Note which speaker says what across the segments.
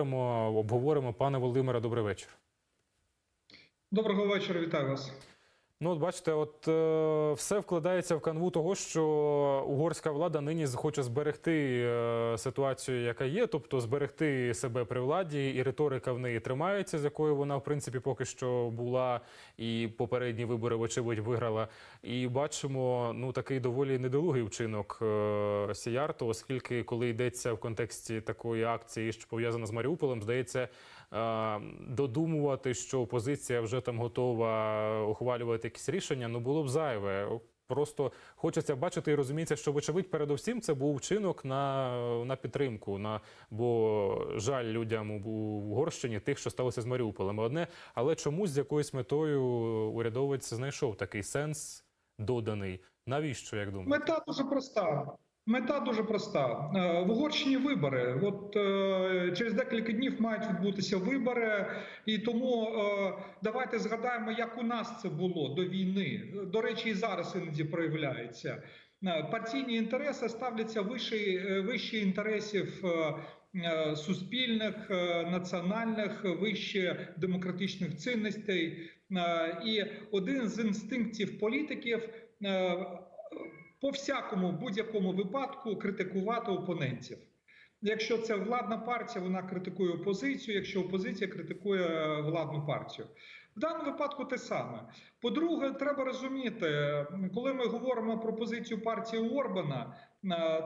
Speaker 1: Обговоримо. Пане Володимире, добрий вечір.
Speaker 2: Доброго вечора, вітаю вас.
Speaker 1: Ну, от бачите, от е, все вкладається в канву того, що угорська влада нині хоче зберегти е, ситуацію, яка є, тобто зберегти себе при владі, і риторика в неї тримається, з якою вона в принципі поки що була, і попередні вибори, вочевидь, виграла. І бачимо ну такий доволі недолугий вчинок е, Сіярто, оскільки коли йдеться в контексті такої акції, що пов'язана з Маріуполем, здається. Е, Додумувати, що опозиція вже там готова ухвалювати якісь рішення, ну було б зайве. Просто хочеться бачити і розуміється, що вочевидь, передусім це був вчинок на, на підтримку. На бо жаль людям у Угорщині тих, що сталося з Маріуполем. Одне, але чомусь з якоюсь метою урядовець знайшов такий сенс доданий. Навіщо, як думаєте?
Speaker 2: Мета дуже проста. Мета дуже проста. Е, В Угорщині вибори. От е, через декілька днів мають відбутися вибори, і тому е, давайте згадаємо, як у нас це було до війни. До речі, і зараз іноді проявляється. Партійні інтереси ставляться вище, вище інтересів. Суспільних, національних, вище демократичних цінностей, і один з інстинктів політиків по всякому будь-якому випадку критикувати опонентів. Якщо це владна партія, вона критикує опозицію. Якщо опозиція критикує е, владну партію, в даному випадку те саме. По-друге, треба розуміти, коли ми говоримо про позицію партії Орбана,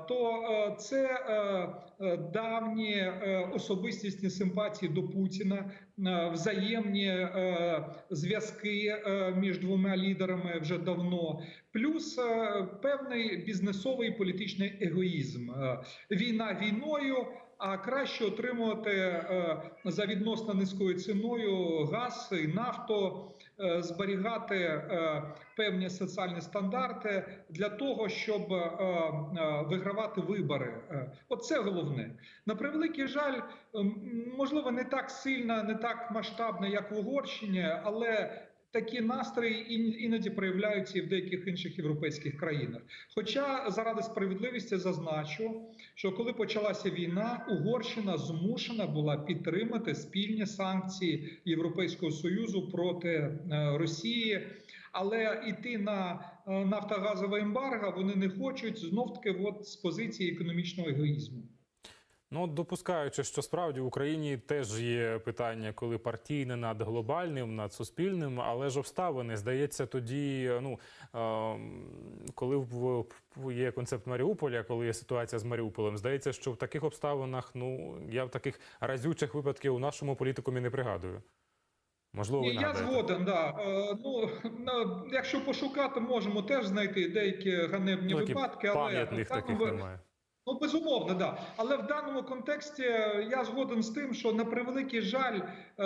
Speaker 2: то е, це е, е, давні е, особистісні симпатії до Путіна, е, взаємні е, зв'язки е, між двома лідерами вже давно, плюс е, певний бізнесовий політичний егоїзм. Е, Війна війною. А краще отримувати е, за відносно низькою ціною газ і нафту, е, зберігати е, певні соціальні стандарти для того, щоб е, е, вигравати вибори. Е, Оце головне. На превеликий жаль, ем, можливо, не так сильно, не так масштабно, як в Угорщині, але Такі настрої ін- іноді проявляються і в деяких інших європейських країнах. Хоча заради справедливості зазначу, що коли почалася війна, Угорщина змушена була підтримати спільні санкції Європейського союзу проти е, Росії. Але йти на е, нафтогазове ембарго вони не хочуть знов таки от з позиції економічного егоїзму.
Speaker 1: Ну, допускаючи, що справді в Україні теж є питання, коли партійне над глобальним, над суспільним, але ж обставини здається, тоді, ну ем, коли в- є концепт Маріуполя, коли є ситуація з Маріуполем, здається, що в таких обставинах, ну я в таких разючих випадків у нашому політикумі не пригадую. Можливо,
Speaker 2: Ні, я згоден, да. Е, ну, на- якщо пошукати, можемо теж знайти деякі ганебні
Speaker 1: Ну,
Speaker 2: випадки, але
Speaker 1: пам'ятних таких немає.
Speaker 2: Ну, безумовно, да. Але в даному контексті е, я згоден з тим, що на превеликий жаль, е,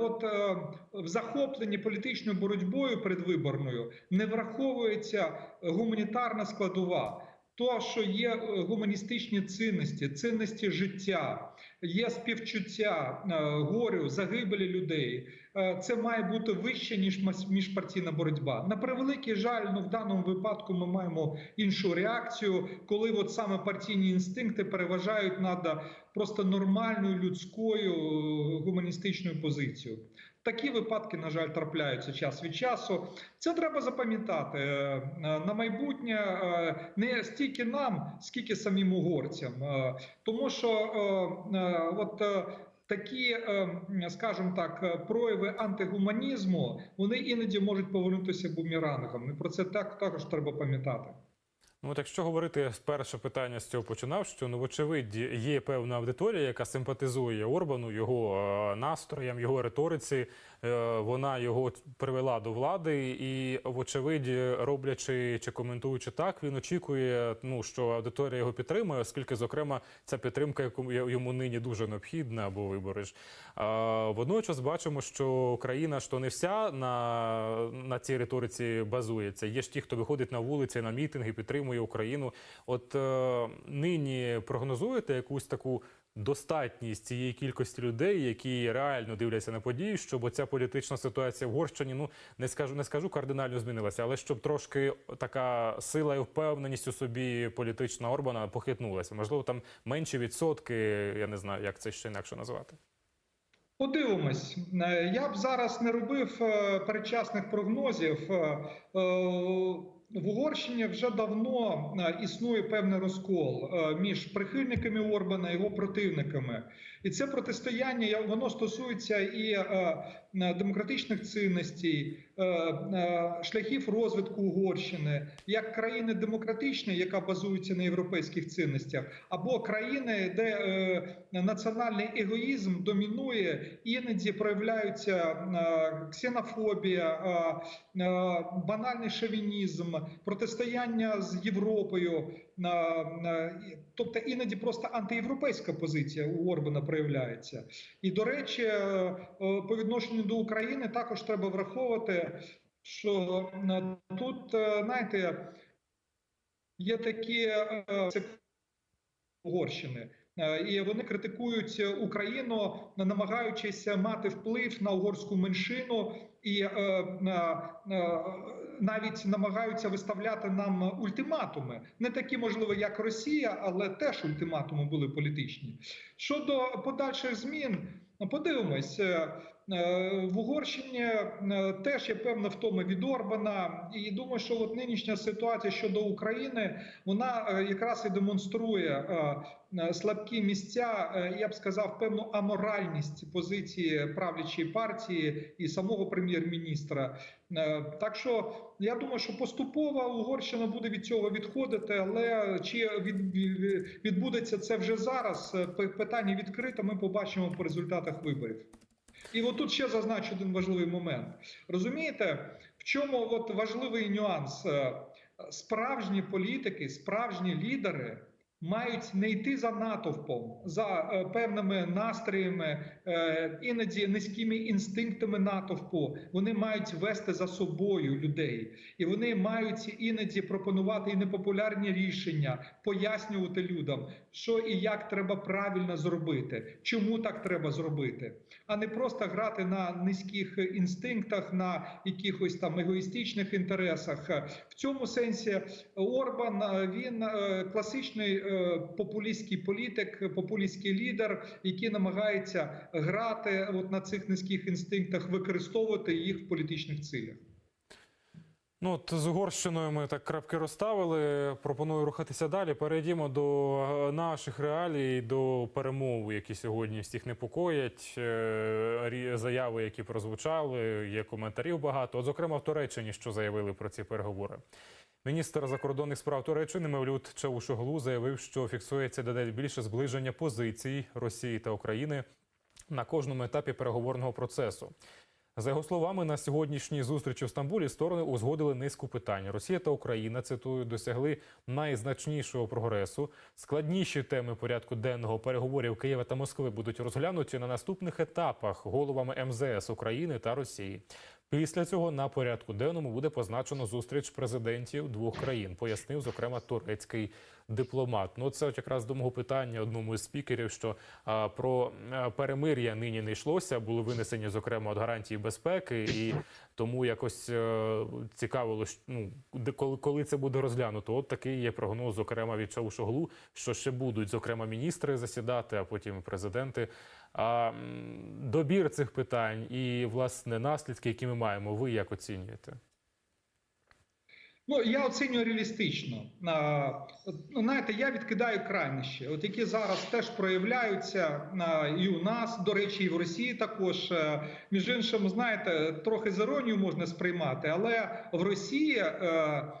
Speaker 2: от е, в захопленні політичною боротьбою передвиборною не враховується гуманітарна складова. То, що є е, гуманістичні цінності, цінності життя, є співчуття е, горю, загибелі людей. Е, Це має бути вище ніж міжпартійна боротьба. На превеликий жаль, ну в даному випадку ми маємо іншу реакцію, коли от саме партійні інстинкти переважають над просто нормальною людською гуманістичною позицією. Такі випадки, на жаль, трапляються час від часу. Це треба запам'ятати Е, на майбутнє е, не стільки нам, скільки самим угорцям, Е, тому що от. Такі, скажімо так, прояви антигуманізму вони іноді можуть повернутися бумерангом. І про це так також треба пам'ятати.
Speaker 1: Ну, от якщо говорити перше питання з цього починав, що ну, вочевидь є певна аудиторія, яка симпатизує Орбану, його е, настроям, його риториці. Е, вона його привела до влади, і, вочевидь, роблячи чи коментуючи так, він очікує, ну що аудиторія його підтримує, оскільки, зокрема, ця підтримка, яку йому нині дуже необхідна, бо вибори ж. А, водночас бачимо, що Україна то не вся на, на цій риториці базується. Є ж ті, хто виходить на вулиці, на мітинги, підтримує підтримує Україну. От е, нині прогнозуєте якусь таку достатність цієї кількості людей, які реально дивляться на події, щоб оця політична ситуація в Угорщині, ну не скажу, не скажу кардинально змінилася, але щоб трошки така сила і впевненість у собі політична Орбана похитнулася. Можливо, там менші відсотки. Я не знаю, як це ще інакше назвати.
Speaker 2: Подивимось. Е, Я б зараз не робив е, передчасних прогнозів. В Угорщині вже давно е, існує певний розкол е, між прихильниками Орбана і його противниками. І це протистояння воно стосується і е, демократичних цінностей, шляхів розвитку Угорщини як країни демократичної, яка базується на європейських цінностях, або країни, де національний егоїзм домінує, іноді проявляються ксенофобія, банальний шовінізм, протистояння з Європою. Тобто іноді просто антиєвропейська позиція у Орбана проявляється. І до речі, е, е, по відношенню до України також треба враховувати, що е, тут, знаєте, є такі Угорщини. Е, І вони критикують Україну, намагаючись мати вплив на угорську меншину, і е, е, е, навіть намагаються виставляти нам ультиматуми, не такі, можливо, як Росія, але теж ультиматуми були політичні. Щодо подальших змін, ну, подивимось. Е, В Угорщині е, теж є певна втома від Орбана, і думаю, що от нинішня ситуація щодо України вона е, якраз і демонструє слабкі місця, я б сказав, певну аморальність позиції правлячої партії і самого прем'єр-міністра. Так що я думаю, що поступово Угорщина буде від цього відходити, але чи від, від- відбудеться це вже зараз? Питання відкрите. Ми побачимо по результатах виборів. І от тут ще зазначу один важливий момент. Розумієте, в чому от важливий нюанс? Е, Справжні політики, справжні лідери мають не йти за натовпом, за е, певними настроями, е, іноді низькими інстинктами натовпу. Вони мають вести за собою людей, і вони мають іноді пропонувати і непопулярні рішення, пояснювати людям, що і як треба правильно зробити, чому так треба зробити, а не просто грати на низьких інстинктах, на якихось там егоїстичних інтересах. В цьому сенсі Орбан е, він класичний популістський політик, популістський лідер, який намагається грати от на цих низьких інстинктах, використовувати їх в політичних цілях.
Speaker 1: Ну, от з Угорщиною ми так крапки розставили. Пропоную рухатися далі. Перейдімо до е, наших реалій, до перемов, які сьогодні всіх непокоять. Е, Заяви, які прозвучали, є коментарів багато. От, зокрема, в Туреччині, що заявили про ці переговори. Міністр закордонних справ Туреччини Мевлют Чавушоглу заявив, що фіксується дедалі більше зближення позицій Росії та України на кожному етапі переговорного процесу. За його словами, на сьогоднішній зустрічі в Стамбулі сторони узгодили низку питань. Росія та Україна цитую досягли найзначнішого прогресу. Складніші теми порядку денного переговорів Києва та Москви будуть розглянуті на наступних етапах головами МЗС України та Росії. Після цього на порядку денному буде позначено зустріч президентів двох країн, пояснив зокрема турецький дипломат. Ну це от якраз до мого питання одному із спікерів, що а, про перемир'я нині не йшлося, були винесені зокрема от гарантії безпеки, і тому якось е, цікавило, ну де коли, коли це буде розглянуто. От такий є прогноз, зокрема від Чаушоглу, що ще будуть зокрема міністри засідати, а потім президенти. А добір цих питань і власне наслідки, які ми маємо, ви як оцінюєте?
Speaker 2: Ну я оцінюю реалістично. А, ну, знаєте, я відкидаю крайнощі, от які зараз теж проявляються а, і у нас, до речі, і в Росії також. Е, Між іншим, знаєте, трохи з іронією можна сприймати, але в Росії. е, е,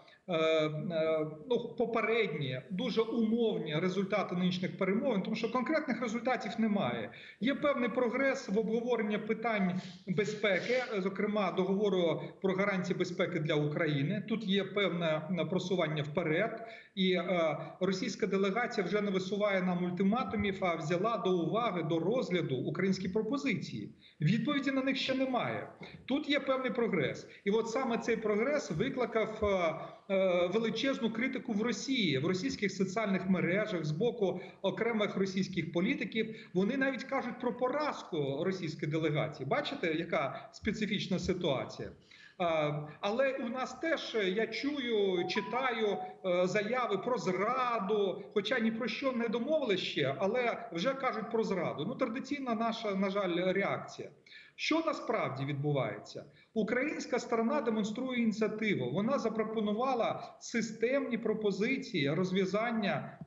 Speaker 2: Ну, попередні дуже умовні результати нинішніх перемовин, тому що конкретних результатів немає. Є певний прогрес в обговоренні питань безпеки, зокрема договору про гарантії безпеки для України. Тут є певне просування вперед, і е, російська делегація вже не висуває нам ультиматумів, а взяла до уваги до розгляду українські пропозиції. Відповіді на них ще немає. Тут є певний прогрес, і от саме цей прогрес викликав е, е, величезну критику в Росії, в російських соціальних мережах з боку окремих російських політиків. Вони навіть кажуть про поразку російської делегації. Бачите, яка специфічна ситуація? Е, Але у нас теж е, я чую, читаю е, заяви про зраду, хоча ні про що не домовились ще, але вже кажуть про зраду. Ну традиційна наша, на жаль, реакція. Що насправді відбувається? Українська сторона демонструє ініціативу. Вона запропонувала системні пропозиції розв'язання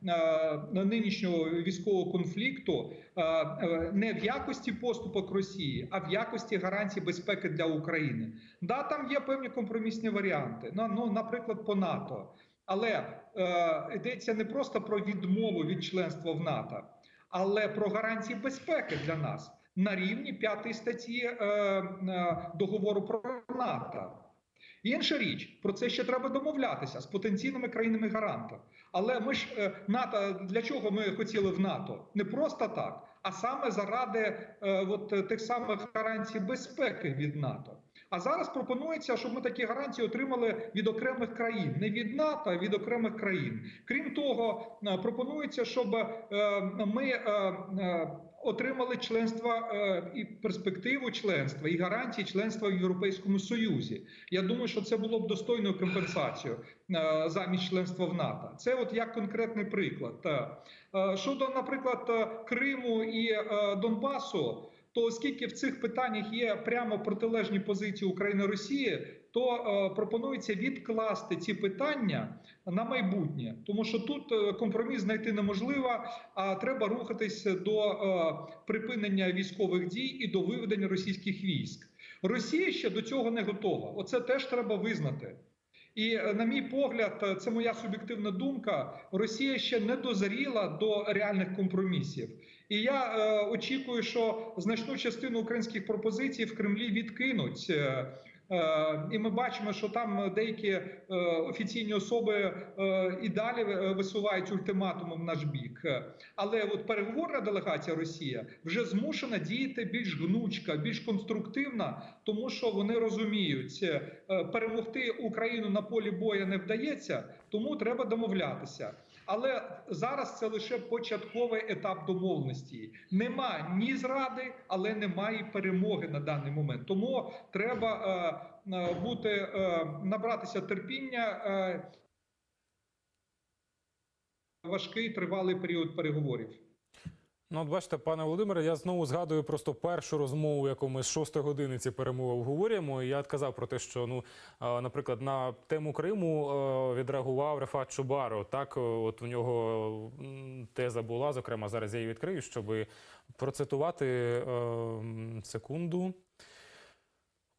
Speaker 2: е, нинішнього військового конфлікту е, е, не в якості поступок Росії, а в якості гарантій безпеки для України. Да, там є певні компромісні варіанти. Ну, наприклад, по НАТО. Але е, йдеться не просто про відмову від членства в НАТО, але про гарантії безпеки для нас на рівні п'ятої статті е, е, договору про НАТО. Інша річ, про це ще треба домовлятися з потенційними країнами гарантами. Але ми ж е, НАТО для чого ми хотіли в НАТО? Не просто так, а саме заради от, тих самих гарантій безпеки від НАТО. А зараз пропонується, щоб ми такі гарантії отримали від окремих країн, не від НАТО, а від окремих країн. Крім того, пропонується, щоб ми отримали членство е, і перспективу членства, і гарантії членства в Європейському Союзі. Я думаю, що це було б достойною компенсацією е, замість членства в НАТО. Це от як конкретний приклад. Е, Щодо, наприклад, Криму і Донбасу. То оскільки в цих питаннях є прямо протилежні позиції України Росії, то е, пропонується відкласти ці питання на майбутнє, тому що тут е, компроміс знайти неможливо, а треба рухатись до е, припинення військових дій і до виведення російських військ. Росія ще до цього не готова. Оце теж треба визнати. І на мій погляд, це моя суб'єктивна думка. Росія ще не дозріла до реальних компромісів. І я е, очікую, що значну частину українських пропозицій в Кремлі відкинуть. І ми бачимо, що там деякі е, офіційні особи е, і далі е, висувають ультиматуми в наш бік. Е, Але от переговорна делегація Росія вже змушена діяти більш гнучка, більш конструктивна, тому що вони розуміють, е, перемогти Україну на полі боя не вдається, тому треба домовлятися. Але зараз це лише початковий етап домовленості. Нема ні зради, але немає перемоги на даний момент. Тому треба е, е, бути е, набратися терпіння. Е, важкий тривалий період переговорів.
Speaker 1: Ну, от бачите, пане Володимире, я знову згадую просто першу розмову, яку ми з шостої години ці перемови обговорюємо. Я казав про те, що ну, наприклад, на тему Криму е, відреагував Рефат Чубаро. Так, е, от у нього теза була, зокрема, зараз я її відкрию, щоб процитувати е, секунду.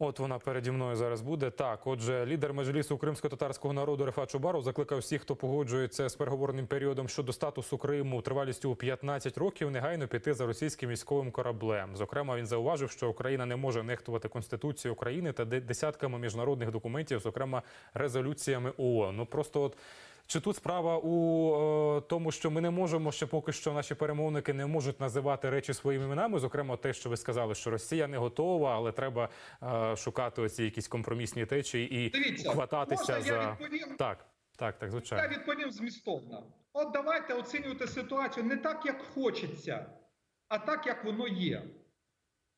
Speaker 1: От вона переді мною зараз буде. Так, отже, лідер меджлісу кримсько-татарського народу Рефат Чубаров закликав всіх, хто погоджується з переговорним періодом щодо статусу Криму тривалістю у 15 років, негайно піти за російським військовим кораблем. Зокрема, він зауважив, що Україна не може нехтувати Конституцією України та де- десятками міжнародних документів, зокрема резолюціями ООН. Ну просто от. Чи тут справа у е, тому, що ми не можемо ще поки що наші перемовники не можуть називати речі своїми іменами? Зокрема, те, що ви сказали, що Росія не готова, але треба е, шукати оці якісь компромісні течії і
Speaker 2: Дивіться,
Speaker 1: хвататися
Speaker 2: можна я
Speaker 1: за
Speaker 2: відповім?
Speaker 1: так, так, так,
Speaker 2: Я
Speaker 1: звичайно.
Speaker 2: відповім змістовно. От давайте оцінювати ситуацію не так, як хочеться, а так, як воно є.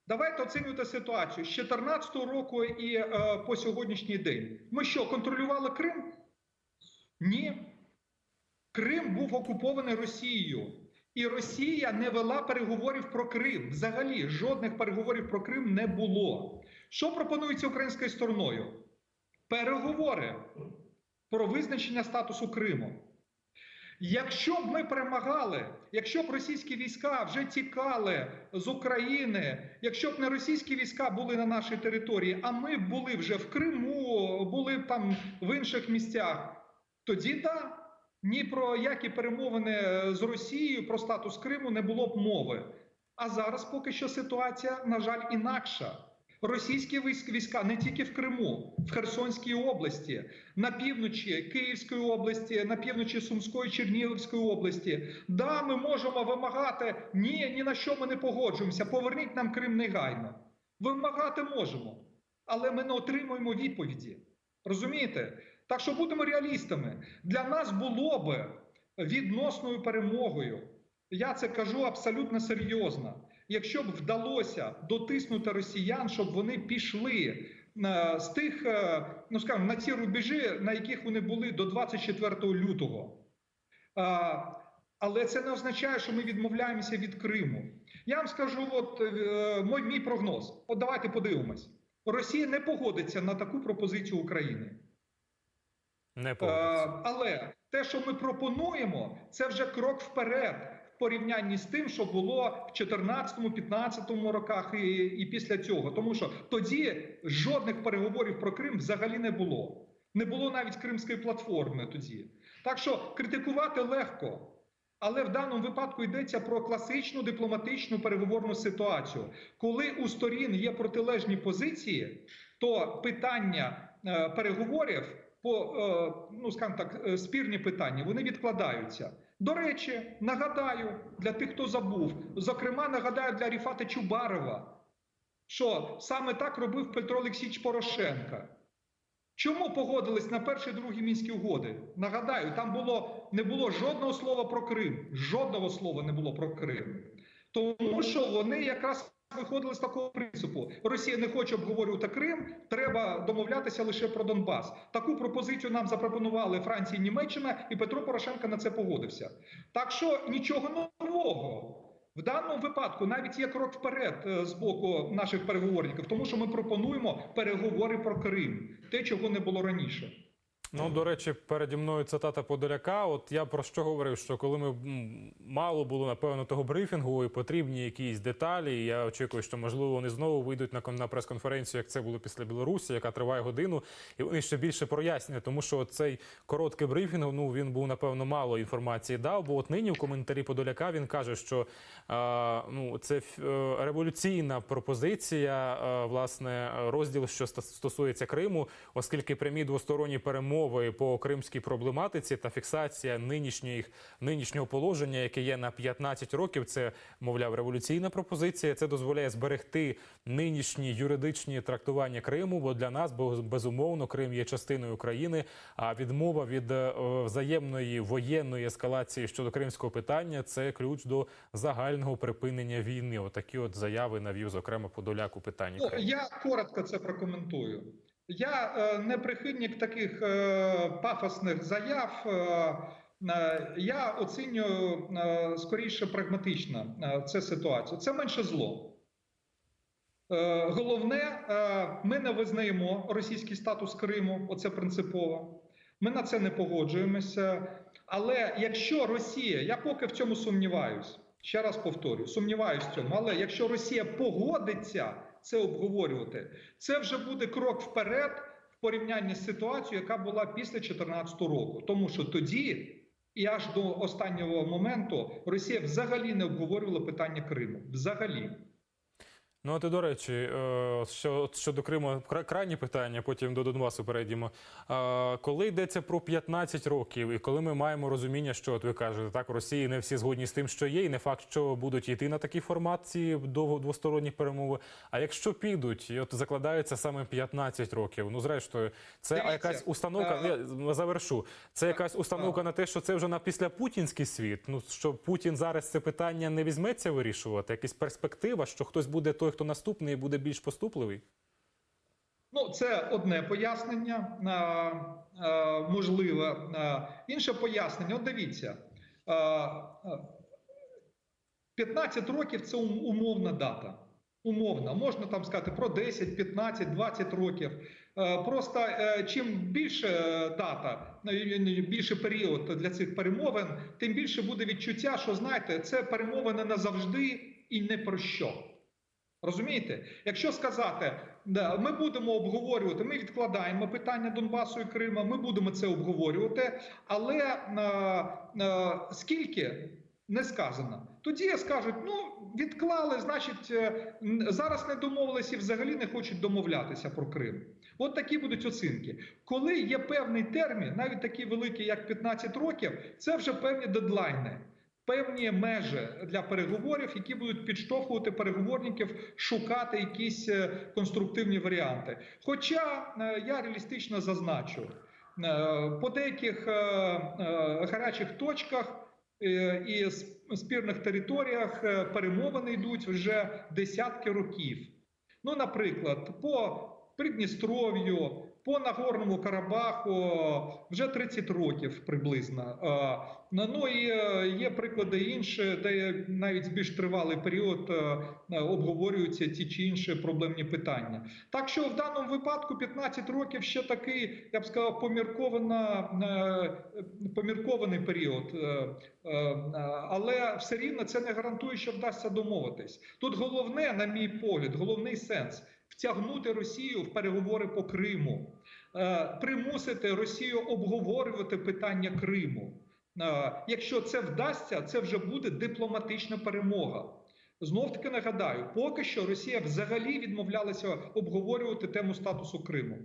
Speaker 2: Давайте оцінювати ситуацію з 2014 року і е, по сьогоднішній день. Ми що, контролювали Крим? Ні. Крим був окупований Росією. І Росія не вела переговорів про Крим. Взагалі, жодних переговорів про Крим не було. Що пропонується українською стороною? Переговори про визначення статусу Криму. Якщо б ми перемагали, якщо б російські війська вже тікали з України, якщо б не російські війська були на нашій території, а ми були вже в Криму, були б там в інших місцях, тоді да, ні про які перемовини з Росією про статус Криму не було б мови. А зараз поки що ситуація, на жаль, інакша. Російські військ- війська не тільки в Криму, в Херсонській області, на півночі Київської області, на півночі Сумської Чернігівської області. Да, ми можемо вимагати. Ні, ні на що ми не погоджуємося. Поверніть нам Крим негайно. Вимагати можемо, але ми не отримуємо відповіді. Розумієте? Так що будемо реалістами. Для нас було би відносною перемогою. Я це кажу абсолютно серйозно. Якщо б вдалося дотиснути росіян, щоб вони пішли е, з тих, е, ну скажімо, на ці рубежі, на яких вони були до 24 лютого. Але це не означає, що ми відмовляємося від Криму. Я вам скажу, от е, мій прогноз. От давайте подивимось. Росія не погодиться на таку пропозицію України.
Speaker 1: Не
Speaker 2: Е, але те, що ми пропонуємо, це вже крок вперед в порівнянні з тим, що було в 14-15 роках і, і після цього. Тому що тоді жодних переговорів про Крим взагалі не було. Не було навіть кримської платформи тоді. Так що критикувати легко. Але в даному випадку йдеться про класичну дипломатичну переговорну ситуацію. Коли у сторін є протилежні позиції, то питання е, переговорів по е, ну скажімо так, е, спірні питання вони відкладаються. До речі, нагадаю для тих, хто забув, зокрема, нагадаю для Ріфата Чубарова, що саме так робив Петро Олексійович Порошенка. Чому погодились на перші і другі мінські угоди? Нагадаю, там було не було жодного слова про Крим. Жодного слова не було про Крим. Тому що вони якраз виходили з такого принципу: Росія не хоче обговорювати Крим, треба домовлятися лише про Донбас. Таку пропозицію нам запропонували Франція і Німеччина, і Петро Порошенко на це погодився. Так що нічого нового. В даному випадку навіть є крок вперед е, з боку наших переговорників, тому що ми пропонуємо переговори про Крим, те, чого не було раніше.
Speaker 1: Ну, до речі, переді мною цитата Подоляка. От я про що говорив, що коли ми мало було напевно того брифінгу і потрібні якісь деталі. Я очікую, що можливо вони знову вийдуть на на прес-конференцію, як це було після Білорусі, яка триває годину, і вони ще більше прояснять, тому що цей короткий брифінг, ну він був напевно мало інформації дав. Бо от нині в коментарі Подоляка він каже, що а, ну це е, революційна пропозиція, е, власне, розділ, що стосується Криму, оскільки прямі двосторонні перемови по кримській проблематиці та фіксація нинішніх нинішнього положення, яке є на 15 років, це мовляв революційна пропозиція. Це дозволяє зберегти нинішні юридичні трактування Криму. Бо для нас безумовно Крим є частиною України. А відмова від е, взаємної воєнної ескалації щодо кримського питання це ключ до загального припинення війни. Отакі от заяви навів зокрема Подоляк у питанні
Speaker 2: Ну,
Speaker 1: Криму.
Speaker 2: я коротко це прокоментую. Я е, не прихильник таких е, пафосних заяв. Е, я оцінюю скоріше прагматично цю ситуацію. Це менше зло. Головне, ми не визнаємо російський статус Криму, оце принципово. Ми на це не погоджуємося. Але якщо Росія, я поки в цьому сумніваюсь, ще раз повторю, сумніваюсь в цьому, але якщо Росія погодиться це обговорювати, це вже буде крок вперед в порівнянні з ситуацією, яка була після 2014 року. Тому що тоді і аж до останнього моменту Росія взагалі не обговорювала питання Криму. Взагалі.
Speaker 1: Ну, от і до речі, е, що щодо Криму, кра- крайні питання, потім до Донбасу перейдемо. Е, Коли йдеться про 15 років, і коли ми маємо розуміння, що от ви кажете, так в Росії не всі згодні з тим, що є, і не факт, що будуть йти на такі формації до двосторонні перемови. А якщо підуть, і от закладаються саме 15 років. Ну, зрештою, це
Speaker 2: Дивіться,
Speaker 1: якась установка.
Speaker 2: е,
Speaker 1: Я завершу. Це якась установка на те, що це вже на післяпутінський світ. Ну що Путін зараз це питання не візьметься вирішувати. Якась перспектива, що хтось буде той, хто наступний, буде більш поступливий.
Speaker 2: Ну, це одне пояснення, можливе. Інше пояснення, от дивіться, а, а, 15 років це умовна дата. Умовна, можна там сказати про 10, 15, 20 років. Просто е, чим більше е, дата, е, більше період для цих перемовин, тим більше буде відчуття, що знаєте, це перемовини назавжди і не про що. Розумієте? Якщо сказати, да, ми будемо обговорювати, ми відкладаємо питання Донбасу і Крима, ми будемо це обговорювати, але е, е, скільки не сказано. Тоді скажуть, ну відклали, значить, е, зараз не домовилися і взагалі не хочуть домовлятися про Крим. От такі будуть оцінки. Коли є певний термін, навіть такий великий, як 15 років, це вже певні дедлайни. Певні межі для переговорів, які будуть підштовхувати переговорників шукати якісь е, конструктивні варіанти. Хоча е, я реалістично зазначу, Е, По деяких гарячих точках і спірних територіях перемовини йдуть вже десятки років. Ну, наприклад, по Придністров'ю, по Нагорному Карабаху вже 30 років приблизно. Ну і е, є приклади інші, де навіть більш тривалий період е, обговорюються ті чи інші проблемні питання. Так що в даному випадку 15 років ще такий, я б сказав, е, поміркований період. Але все рівно це не гарантує, що вдасться домовитись. Тут головне, на мій погляд, головний сенс втягнути Росію в переговори по Криму, е, примусити Росію обговорювати питання Криму. Е, Якщо це вдасться, це вже буде дипломатична перемога. Знов таки нагадаю, поки що Росія взагалі відмовлялася обговорювати тему статусу Криму.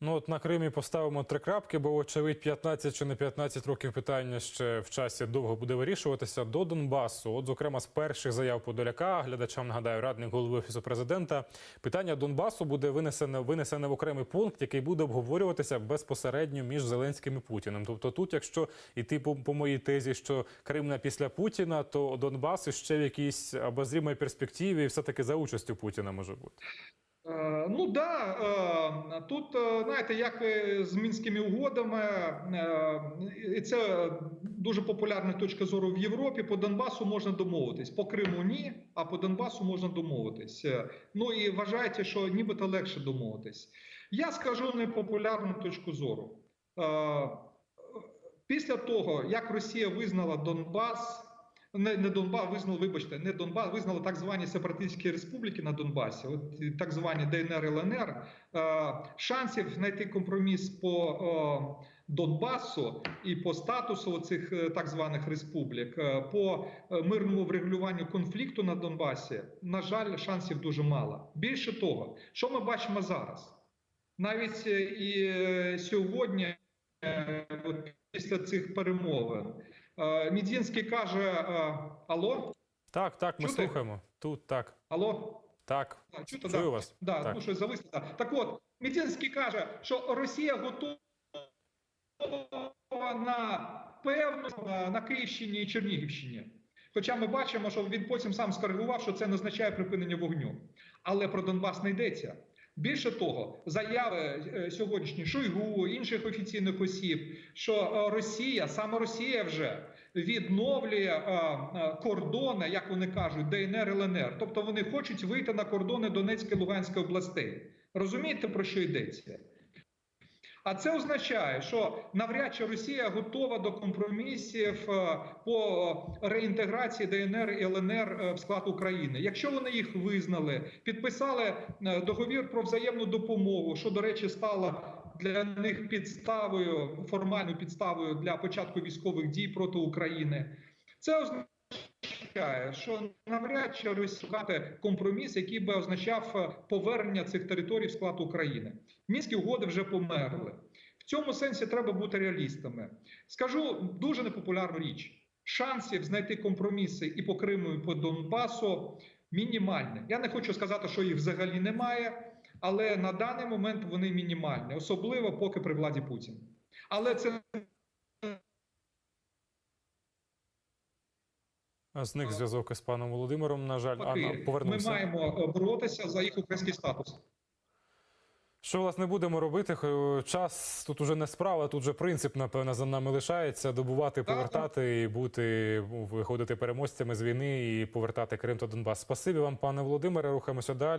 Speaker 1: Ну от на Кримі поставимо три крапки, бо очевидь 15 чи не 15 років питання ще в часі довго буде вирішуватися. До Донбасу, от зокрема з перших заяв Подоляка, глядачам нагадаю, радник голови офісу президента. Питання Донбасу буде винесене винесене в окремий пункт, який буде обговорюватися безпосередньо між Зеленським і Путіним. Тобто, тут, якщо йти по, по моїй тезі, що Крим на після Путіна, то Донбас іще в якійсь обозрімій перспективі, і все таки за участю Путіна може бути.
Speaker 2: Е, Ну да, е, тут е, знаєте, як з мінськими угодами, і це дуже популярна точка зору в Європі. По Донбасу можна домовитись, по Криму ні, а по Донбасу можна домовитись. Ну і вважаєте, що нібито легше домовитись. Я скажу непопулярну точку зору. Після того, як Росія визнала Донбас, не, не Донбас, визнала, вибачте, не Донбас, визнала так звані сепаратистські республіки на Донбасі, от так звані ДНР ЛНР. Е, шансів знайти компроміс по Донбасу і по статусу цих е, так званих республік, е, по мирному врегулюванню конфлікту на Донбасі, на жаль, шансів дуже мало. Більше того, що ми бачимо зараз? Навіть і сьогодні, після цих перемовин, Мідзінський каже: е, Алло,
Speaker 1: Так, так, ми
Speaker 2: Чути?
Speaker 1: слухаємо. Тут так,
Speaker 2: алло,
Speaker 1: так.
Speaker 2: А, чути,
Speaker 1: Чую
Speaker 2: да.
Speaker 1: вас.
Speaker 2: Да,
Speaker 1: Так.
Speaker 2: ну щось зависло. да. Так от, Мідзінський каже, що Росія готова на певну е, на Київщині і Чернігівщині. Хоча ми бачимо, що він потім сам скоригував, що це не означає припинення вогню. Але про Донбас не йдеться. Більше того, заяви е, сьогоднішні Шойгу, інших офіційних осіб, що е, Росія, саме Росія вже відновлює е, кордони, як вони кажуть, ДНР ЛНР. Тобто вони хочуть вийти на кордони Донецької Луганської областей. Розумієте про що йдеться? А це означає, що навряд чи Росія готова до компромісів е, по реінтеграції ДНР і ЛНР е, в склад України. Якщо вони їх визнали, підписали е, договір про взаємну допомогу, що, до речі, стало для них підставою, формальною підставою для початку військових дій проти України. Це означає, що навряд чи розшукати компроміс, який би означав е, повернення цих територій в склад України. Мінські угоди вже померли. В цьому сенсі треба бути реалістами. Скажу дуже непопулярну річ: шансів знайти компроміси і по Криму, і по Донбасу мінімальні. Я не хочу сказати, що їх взагалі немає, але на даний момент вони мінімальні, особливо поки при владі Путін. Але це
Speaker 1: Зник зв'язок із паном Володимиром. На жаль. Анна
Speaker 2: ми маємо е, боротися за їх український статус.
Speaker 1: Що власне будемо робити? Час тут уже не справа, тут же принцип, напевно, за нами лишається добувати, повертати і бути виходити переможцями з війни і повертати Крим та Донбас. Спасибі вам, пане Володимире. Рухаємося далі.